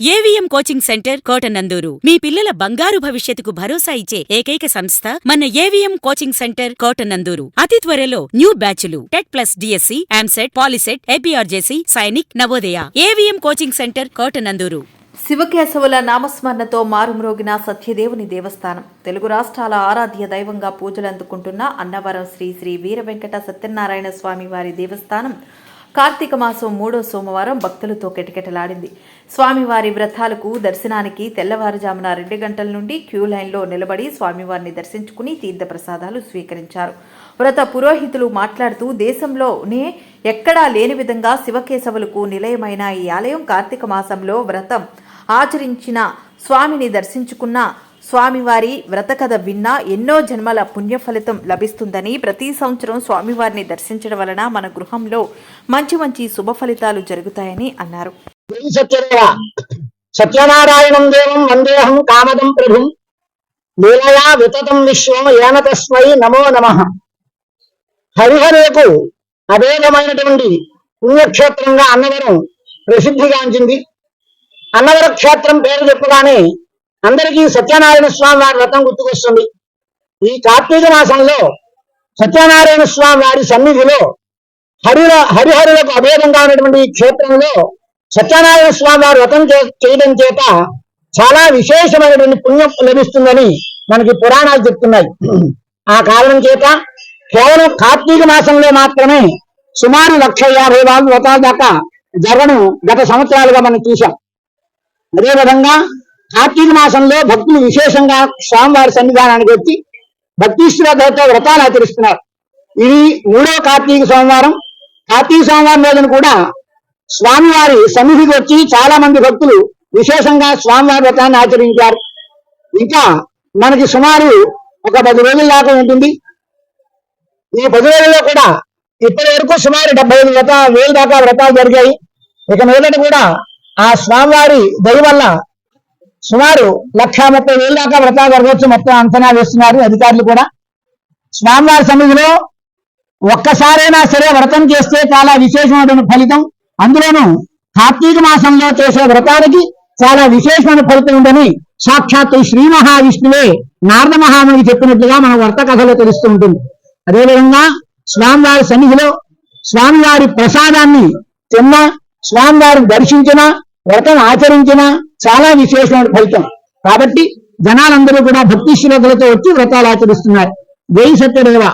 AVM coaching centre Kotanandur. మీ పిల్లల బంగారు భవిష్యత్తుకు భరోసా ఇచ్చే ఏకైక సంస్థ మన ఏవిఎం కోచింగ్ సెంటర్ కోటనందూరు. అతి త్వరలో న్యూ బ్యాచ్లు. TET plus DSC EAMCET POLYCET APRJC Sainik Navodaya. AVM coaching centre Kotanandur. శివకేశవుల నామస్మరణతో మారుమ్రోగిన సత్యదేవుని దేవస్థానం. తెలుగు రాష్ట్రాల ఆరాధ్య దైవంగా పూజలు అందుకుంటున్న అన్నవరం శ్రీ శ్రీ వీర వెంకట సత్యనారాయణ స్వామి వారి దేవస్థానం. కార్తీక మాసం మూడో సోమవారం భక్తులతో కిటకిటలాడింది. స్వామివారి వ్రతాలకు దర్శనానికి తెల్లవారుజామున రెండు గంటల నుండి క్యూ లైన్లో నిలబడి స్వామివారిని దర్శించుకుని తీర్థప్రసాదాలు స్వీకరించారు. వ్రత పురోహితులు మాట్లాడుతూ దేశంలోనే ఎక్కడా లేని విధంగా శివకేశవులకు నిలయమైన ఈ ఆలయం కార్తీక మాసంలో వ్రతం ఆచరించిన స్వామిని దర్శించుకున్న స్వామివారి వ్రతకథ విన్నా ఎన్నో జన్మల పుణ్యఫలితం లభిస్తుందని ప్రతి సంవత్సరం స్వామివారిని దర్శించడం వలన మన గృహంలో మంచి మంచి శుభ ఫలితాలు జరుగుతాయని అన్నారు. సత్యనారాయణం. దేవం వందేహం కామదం ప్రభుం. లీలయా వితతం విశ్వం ఏన తస్మై నమో నమ. హరిహరేకు అభేదమైనటువంటి పుణ్యక్షేత్రంగా అన్నవరం ప్రసిద్ధిగాంచింది అన్నవర క్షేత్రం పేరు చెప్పగానే అందరికీ సత్యనారాయణ స్వామి వారి వ్రతం గుర్తుకొస్తుంది. ఈ కార్తీక మాసంలో సత్యనారాయణ స్వామి వారి సన్నిధిలో హరిహర హరిహరులకు అభేదంగా ఉన్నటువంటి ఈ క్షేత్రంలో సత్యనారాయణ స్వామి వారు వ్రతం చే- చేయడం చేత చాలా విశేషమైనటువంటి పుణ్యం లభిస్తుందని మనకి పురాణాలు చెప్తున్నాయి. ఆ కారణం చేత కేవలం కార్తీక మాసంలో మాత్రమే సుమారు లక్ష యాభై వాళ్ళు వ్రతాల దాకా జరగడం గత సంవత్సరాలుగా మనం చూశాం. అదేవిధంగా కార్తీక మాసంలో భక్తులు విశేషంగా స్వామివారి సన్నిధానానికి వచ్చి భక్తి శ్రద్ధతో వ్రతాలు ఆచరిస్తున్నారు. ఇది మూడో కార్తీక సోమవారం. కార్తీక సోమవారం రోజున కూడా స్వామివారి సన్నిధికి వచ్చి చాలా మంది భక్తులు విశేషంగా స్వామివారి వ్రతాన్ని ఆచరించారు. ఇంకా మనకి సుమారు ఒక పది రోజుల దాకా ఉంటుంది. ఈ పది రోజుల్లో కూడా ఇప్పటి వరకు సుమారు డెబ్బై ఐదు వ్రత వేలు దాకా వ్రతాలు జరిగాయి. ఇక మీదట కూడా ఆ స్వామివారి దయ వల్ల సుమారు లక్ష ముప్పై వేలు దాకా వ్రత జరగవచ్చు మొత్తం అంచనా వేస్తున్నారు అధికారులు కూడా. స్వామివారి సన్నిధిలో ఒక్కసారైనా సరే వ్రతం చేస్తే చాలా విశేషమైన ఫలితం. అందులోనూ కార్తీక మాసంలో చేసే వ్రతానికి చాలా విశేషమైన ఫలితం ఉందని సాక్షాత్తు శ్రీ మహావిష్ణువే నారద మహామునికి చెప్పినట్లుగా మన వ్రత కథలో తెలుస్తూ ఉంటుంది. అదేవిధంగా స్వామివారి సన్నిధిలో స్వామివారి ప్రసాదాన్ని తిన్న స్వామివారిని దర్శించిన వ్రతం ఆచరించిన చాలా విశేషమైన ఫలితం. కాబట్టి జనాలందరూ కూడా భక్తి శ్రద్ధలతో వచ్చి వ్రతాలు ఆచరిస్తున్నారు. వేయి సత్యదేవ.